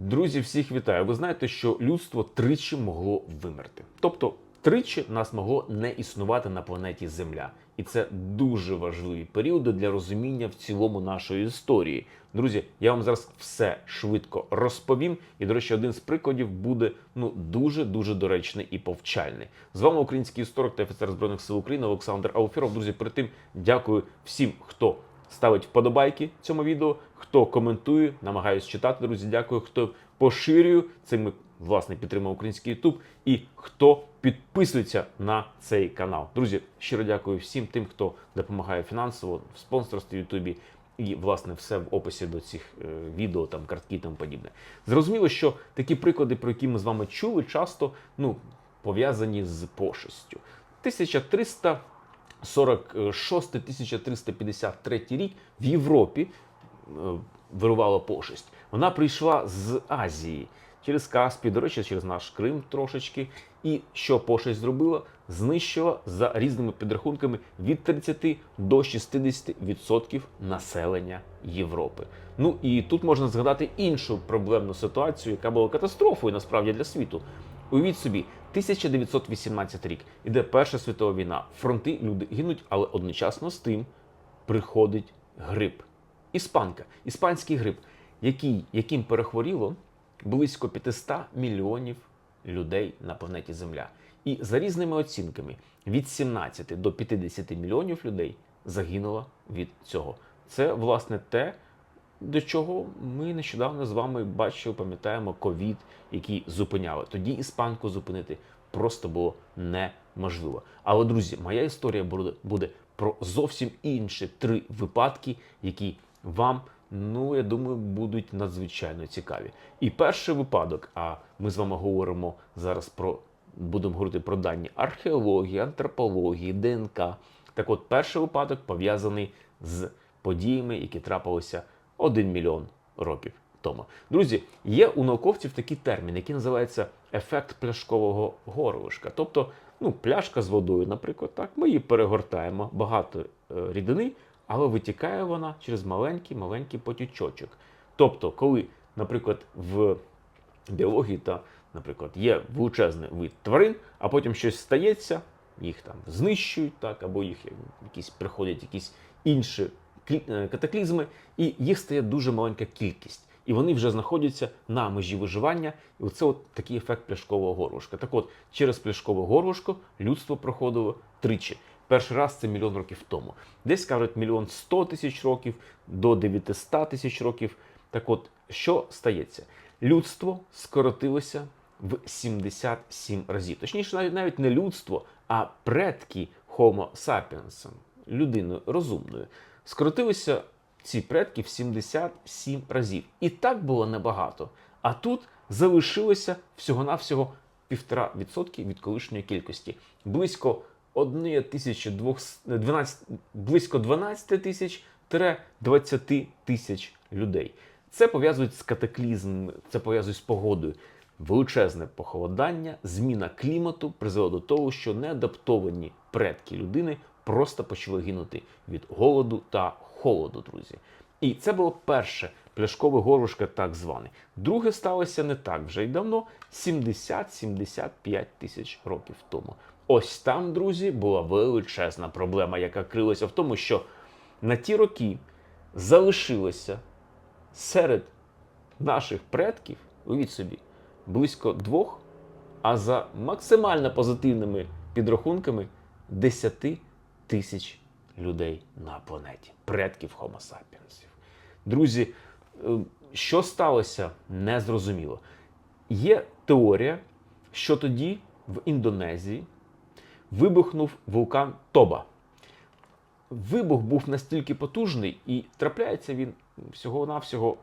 Друзі, всіх вітаю. Ви знаєте, що людство тричі могло вимерти. Тобто, тричі нас могло не існувати на планеті Земля. І це дуже важливі періоди для розуміння в цілому нашої історії. Друзі, я вам зараз все швидко розповім. І, до речі, один з прикладів буде ну дуже дуже доречний і повчальний. З вами український історик та офіцер збройних сил України Олександр Ауфіров. Друзі, перед тим дякую всім, хто ставить вподобайки цьому відео, хто коментує, намагаюсь читати, друзі. Дякую, хто поширює цим власне підтримує український YouTube і хто підписується на цей канал. Друзі, щиро дякую всім тим, хто допомагає фінансово в спонсорстві Ютубі. І власне все в описі до цих е, відео, там картки і тому подібне. Зрозуміло, що такі приклади, про які ми з вами чули, часто ну пов'язані з пошестю. 1300 46-1353 рік в Європі вирувала пошесть. Вона прийшла з Азії через Каспій, до речі, через наш Крим трошечки. І що пошесть зробила? Знищила за різними підрахунками від 30 до 60% населення Європи. Ну і тут можна згадати іншу проблемну ситуацію, яка була катастрофою насправді для світу. Уявіть собі, 1918 рік іде Перша світова війна. Фронти люди гинуть, але одночасно з тим приходить грип. Іспанка, іспанський грип, який, яким перехворіло близько 500 мільйонів людей на планеті Земля. І за різними оцінками від 17 до 50 мільйонів людей загинуло від цього. Це власне те, до чого ми нещодавно з вами бачили, пам'ятаємо ковід, який зупиняли. Тоді іспанку зупинити просто було неможливо. Але, друзі, моя історія буде, про зовсім інші три випадки, які вам, ну я думаю, будуть надзвичайно цікаві. І перший випадок, а ми з вами говоримо зараз про будемо говорити про дані археології, антропології, ДНК. Так от, перший випадок пов'язаний з подіями, які трапилися 1 мільйон років тому. Друзі, є у науковців такий термін, який називається ефект пляшкового горлишка. Тобто, ну, пляшка з водою, наприклад, так, ми її перегортаємо, багато е, рідини, але витікає вона через маленький маленький потічочок. Тобто, коли, наприклад, в біології та, наприклад, є величезний вид тварин, а потім щось стається, їх там знищують, так, або їх якісь приходять якісь інші е, катаклізми, і їх стає дуже маленька кількість. І вони вже знаходяться на межі виживання. І оце от такий ефект пляшкового горлышка. Так от, через пляшкове горлышко людство проходило тричі. Перший раз це мільйон років тому. Десь кажуть мільйон сто тисяч років до 900 тисяч років. Так от, що стається? Людство скоротилося в 77 разів. Точніше, навіть навіть не людство, а предки Homo sapiens, людиною розумною, скоротилися ці предки в 77 разів. І так було небагато. А тут залишилося всього-навсього 1,5% від колишньої кількості. Близько 1200, близько 12 тисяч 20 тисяч людей. Це пов'язують з катаклізмом, це пов'язують з погодою. Величезне похолодання, зміна клімату призвело до того, що неадаптовані предки людини просто почали гинути від голоду та холоду, друзі. І це було перше пляшкове горлышко так зване. Друге сталося не так вже й давно 70-75 тисяч років тому. Ось там, друзі, була величезна проблема, яка крилася в тому, що на ті роки залишилося серед наших предків, уявіть собі, близько двох, а за максимально позитивними підрахунками 10 тисяч людей на планеті, предків Homo sapiens. Друзі, е, що сталося, незрозуміло. Є теорія, що тоді в Індонезії вибухнув вулкан Тоба. Вибух був настільки потужний, і трапляється він всього-навсього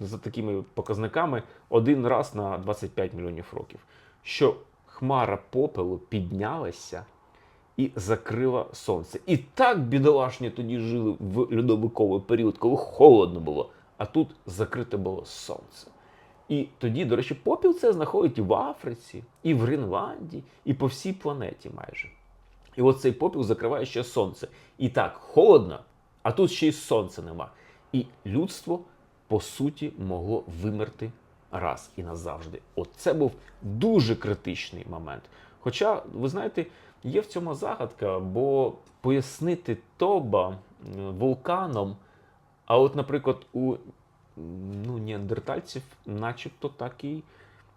за такими показниками один раз на 25 мільйонів років. Що хмара попелу піднялася і закрила сонце. І так бідолашні тоді жили в льодовиковий період, коли холодно було, а тут закрите було сонце. І тоді, до речі, попіл це знаходять і в Африці, і в Гренландії, і по всій планеті майже. І от цей попіл закриває ще сонце. І так, холодно, а тут ще й сонця нема. І людство, по суті, могло вимерти раз і назавжди. От це був дуже критичний момент. Хоча, ви знаєте, є в цьому загадка, бо пояснити Тоба вулканом, а от, наприклад, у ну, неандертальців, начебто так і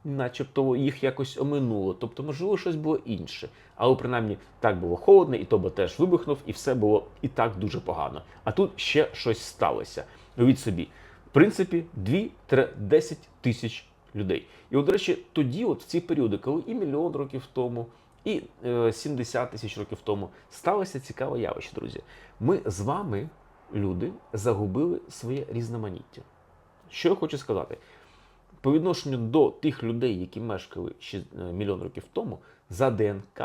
начебто їх якось оминуло. Тобто, можливо, щось було інше. Але принаймні так було холодно, і Тоба теж вибухнув, і все було і так дуже погано. А тут ще щось сталося. Уявіть собі, в принципі, 2-10 тисяч людей. І от, до речі, тоді, от в ці періоди, коли і мільйон років тому, і е, 70 тисяч років тому сталося цікаве явище, друзі. Ми з вами, люди, загубили своє різноманіття. Що я хочу сказати? По відношенню до тих людей, які мешкали ще е, мільйон років тому, за ДНК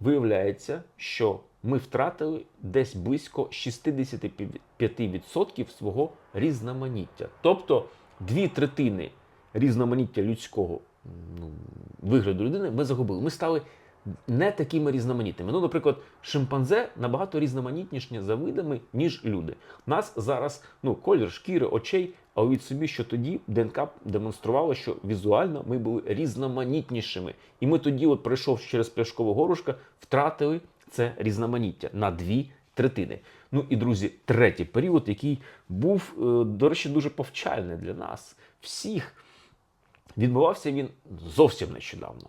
виявляється, що ми втратили десь близько 65% свого різноманіття. Тобто дві третини різноманіття людського ну, вигляду людини ми загубили. Ми стали не такими різноманітними. Ну, наприклад, шимпанзе набагато різноманітніші за видами, ніж люди. У нас зараз ну, колір шкіри, очей, а уявіть собі, що тоді ДНК демонструвало, що візуально ми були різноманітнішими. І ми тоді, от пройшов через пляшкове горошка, втратили це різноманіття на дві третини. Ну і друзі, третій період, який був, е, до речі, дуже повчальний для нас всіх. Відбувався він зовсім нещодавно.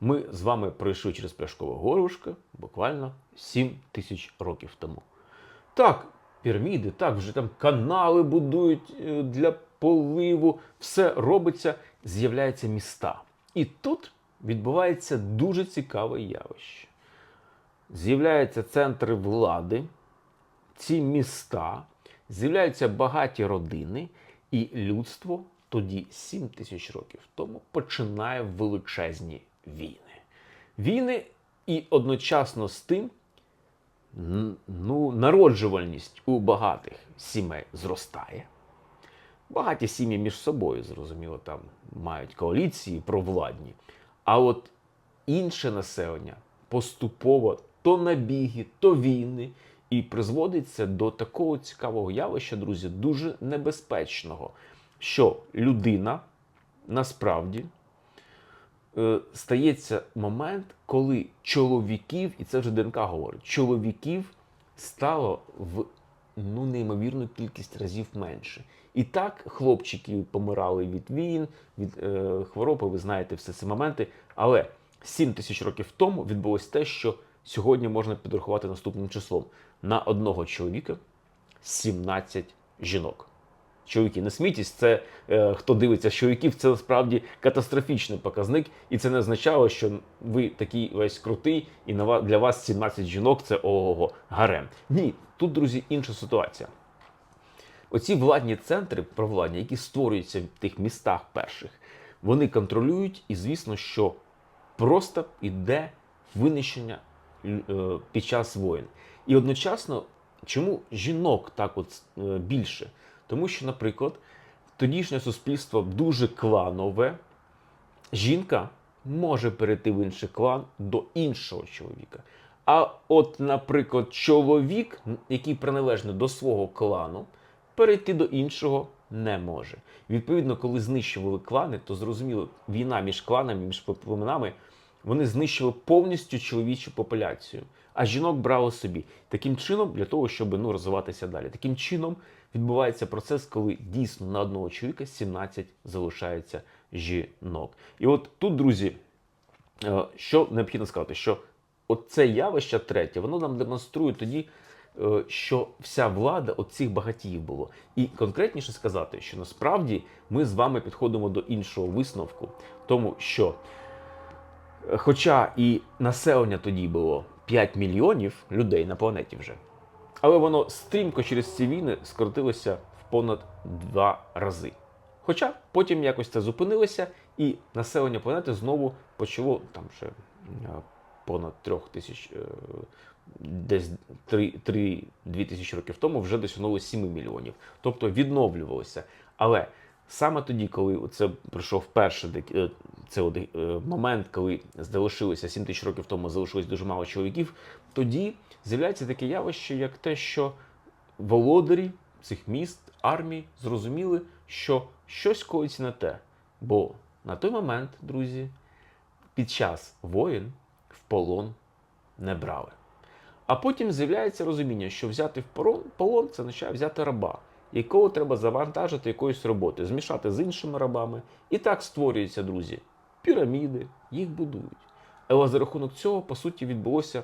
Ми з вами пройшли через пляшкове горлышко буквально 7 тисяч років тому. Так, піраміди, так, вже там канали будують е, для поливу, все робиться, з'являються міста. І тут відбувається дуже цікаве явище. З'являються центри влади, ці міста, з'являються багаті родини, і людство тоді, 7 тисяч років тому, починає величезні війни. Війни і одночасно з тим ну, народжувальність у багатих сімей зростає. Багаті сім'ї між собою, зрозуміло, там мають коаліції провладні. А от інше населення поступово то набіги, то війни, і призводиться до такого цікавого явища, друзі, дуже небезпечного, що людина насправді е, стається момент, коли чоловіків, і це вже ДНК говорить, чоловіків стало в ну, неймовірну кількість разів менше. І так хлопчики помирали від війн, від е, хвороби, ви знаєте всі ці моменти. Але 7 тисяч років тому відбулось те, що сьогодні можна підрахувати наступним числом: на одного чоловіка 17 жінок. Чоловіки, не смійтесь, це е, хто дивиться чоловіків, це насправді катастрофічний показник, і це не означало, що ви такий весь крутий, і на для вас 17 жінок це ого гарем. Ні, тут, друзі, інша ситуація. Оці владні центри провладні, які створюються в тих містах перших, вони контролюють, і звісно, що просто йде винищення е, під час воїн. І одночасно, чому жінок так от е, більше? Тому що, наприклад, тодішнє суспільство дуже кланове. Жінка може перейти в інший клан до іншого чоловіка. А от, наприклад, чоловік, який приналежний до свого клану, перейти до іншого не може. Відповідно, коли знищували клани, то зрозуміло, війна між кланами, між племенами, вони знищили повністю чоловічу популяцію, а жінок брали собі. Таким чином, для того, щоб ну, розвиватися далі. Таким чином відбувається процес, коли дійсно на одного чоловіка 17 залишається жінок. І от тут, друзі, Е, Що необхідно сказати, що оце явище третє, воно нам демонструє тоді, е, що вся влада от цих багатіїв було. І конкретніше сказати, що насправді ми з вами підходимо до іншого висновку, тому що, хоча і населення тоді було 5 мільйонів людей на планеті вже, але воно стрімко через ці війни скоротилося в понад два рази. Хоча потім якось це зупинилося, і населення планети знову почало там ще е, понад трьох тисяч, е, десь 3-2 тисячі років тому вже досягнуло 7 мільйонів. Тобто відновлювалося. Але саме тоді, коли це прийшов перший е, це е, момент, коли залишилося 7 тисяч років тому, залишилось дуже мало чоловіків, тоді з'являється таке явище, як те, що володарі цих міст, армій зрозуміли, що щось коїться не те. Бо на той момент, друзі, під час воїн в полон не брали. А потім з'являється розуміння, що взяти в полон це означає взяти раба, якого треба завантажити якоюсь роботою, змішати з іншими рабами. І так створюються, друзі, піраміди, їх будують. Але за рахунок цього, по суті, відбулося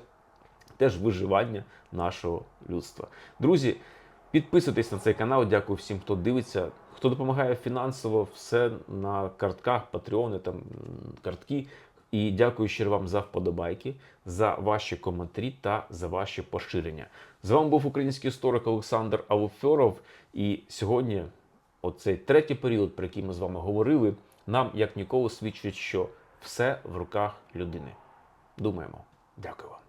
теж виживання нашого людства. Друзі, підписуйтесь на цей канал. Дякую всім, хто дивиться, хто допомагає фінансово, все на картках, патреони, там картки. І дякую щиро вам за вподобайки, за ваші коментарі та за ваші поширення. З вами був український історик Олександр Алуфьоров. І сьогодні, оцей третій період, про який ми з вами говорили, нам як ніколи свідчить, що все в руках людини. Думаємо. Дякую вам.